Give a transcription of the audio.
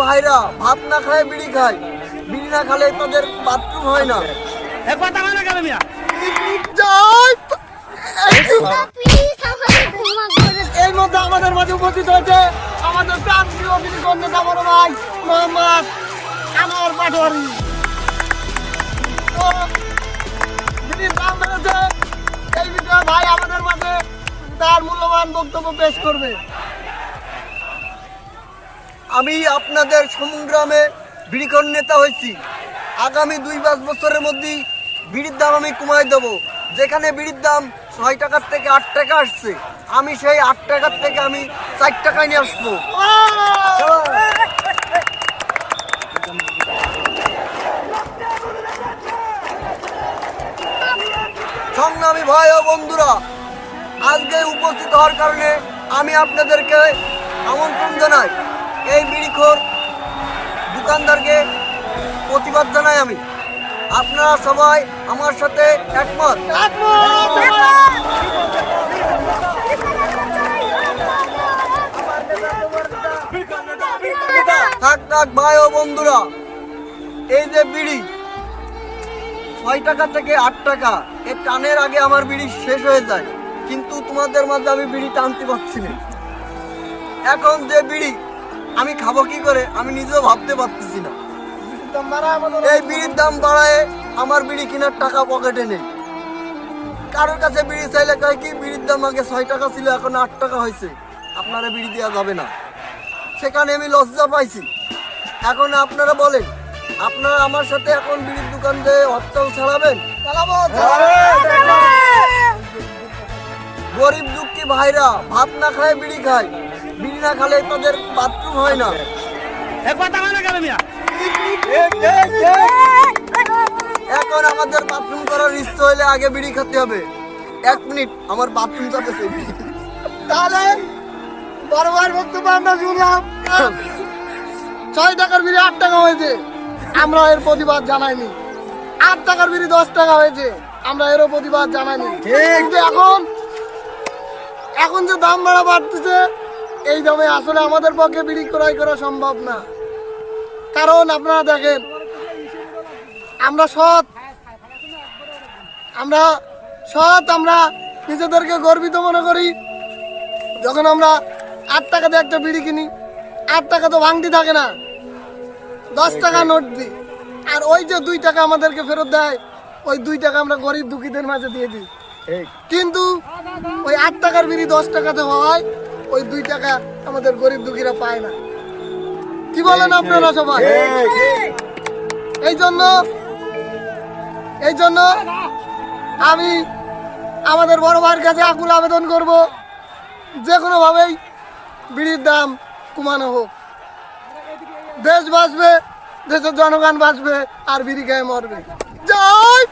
ভাইরা ভাত না খায় বিড়ি খায়। বিড়ি না খালে তাদের বাথরুম হয় না। মিয়া? করে এর মধ্যে আমাদের মাঝে উপস্থিত হয়েছে আমাদের বিধিগণ নেতা বড় ভাই মোহাম্মদ আনোয়ার পাটোয়ারি। তো দাম বেড়েছে এই বিষয়ে ভাই আমাদের মাঝে তার মূল্যবান বক্তব্য পেশ করবে। আমি আপনাদের সংগ্রামে বিড়িকর নেতা হয়েছি। আগামী দুই পাঁচ বছরের মধ্যেই বিড়ির দাম আমি কমাই দেবো। যেখানে বিড়ির দাম ছয় টাকার থেকে আট টাকা আসছে, আমি সেই আট টাকার থেকে আমি চার টাকায় নিয়ে আসব। সংগ্রামী ভাই ও বন্ধুরা, আজকে উপস্থিত হওয়ার কারণে আমি আপনাদেরকে আমন্ত্রণ জানাই। এই বিড়িখোর দোকানদারকে প্রতিবাদ জানাই আমি। আপনারা সবাই আমার সাথে একমত। থাক থাক, ভাই ও বন্ধুরা, এই যে বিড়ি, ছয় টাকা থেকে আট টাকা, এ টানের আগে আমার বিড়ি শেষ হয়ে যায়, কিন্তু তোমাদের মাঝে আমি বিড়ি টানতে পারছি না। এখন যে বিড়ি আমি খাব কি করে? আমি নিজেও ভাবতে পারতেছি না। এই বিড়ির দাম বাড়ায় আমার বিড়ি কেনার টাকা পকেটে নেই। কারোর কাছে বিড়ি চাইলে কয় কি বিড়ির দাম আগে ছয় টাকা ছিল এখন আট টাকা হয়েছে। আপনারা বিড়ি দেওয়া যাবে না। সেখানে আমি লজ্জা পাইছি। এখন আপনারা বলেন আপনারা আমার সাথে এখন বিড়ির দোকান দিয়ে হরতাল ছাড়াবেন? গরিব দুঃখী ভাইরা ভাত না খায় বিড়ি খায়। বিড়ি না খালে তাদের বাথরুম হয় না। এখন আমাদের বাথরুম করার ইচ্ছা হইলে আগে বিড়ি খেতে হবে। এক মিনিট আমার বাথরুম চাপেছে তাহলে বড়বার বক্তব্য আমরা শুনলাম। ছয় টাকার বিড়ি আট টাকা হয়েছে। আমরা এর প্রতিবাদ জানাইনি। আট টাকার বিড়ি দশ টাকা হয়েছে। আমরা এরও প্রতিবাদ জানাইনি। কিন্তু এখন এখন যে দাম বাড়া বাড়তেছে এই দামে আসলে আমাদের পক্ষে বিড়ি ক্রয় করা সম্ভব না। কারণ আপনারা দেখেন আমরা সৎ আমরা সৎ আমরা নিজেদেরকে গর্বিত মনে করি। যখন আমরা আট টাকাতে একটা বিড়ি কিনি আট টাকা তো ভাঙতি থাকে না। দশ টাকা নোট দিই। আর ওই যে দুই টাকা আমাদেরকে ফেরত দেয় ওই দুই টাকা আমরা গরিব দুঃখীদের মাঝে দিয়ে দিই। কিন্তু ওই আট টাকার বিড়ি দশ টাকাতে হওয়ায় ওই দুই টাকা আমাদের গরিব দুঃখীরা পায় না। কি বলেন আপনারা সবাই? এই জন্য এই জন্য আমি আমাদের বড় ভাইয়ের কাছে আকুল আবেদন করব। যে কোনোভাবেই বিড়ির দাম কমানো হোক। দেশ বাঁচবে দেশের জনগণ বাঁচবে আর বিড়ি গায়ে মরবে। জয়!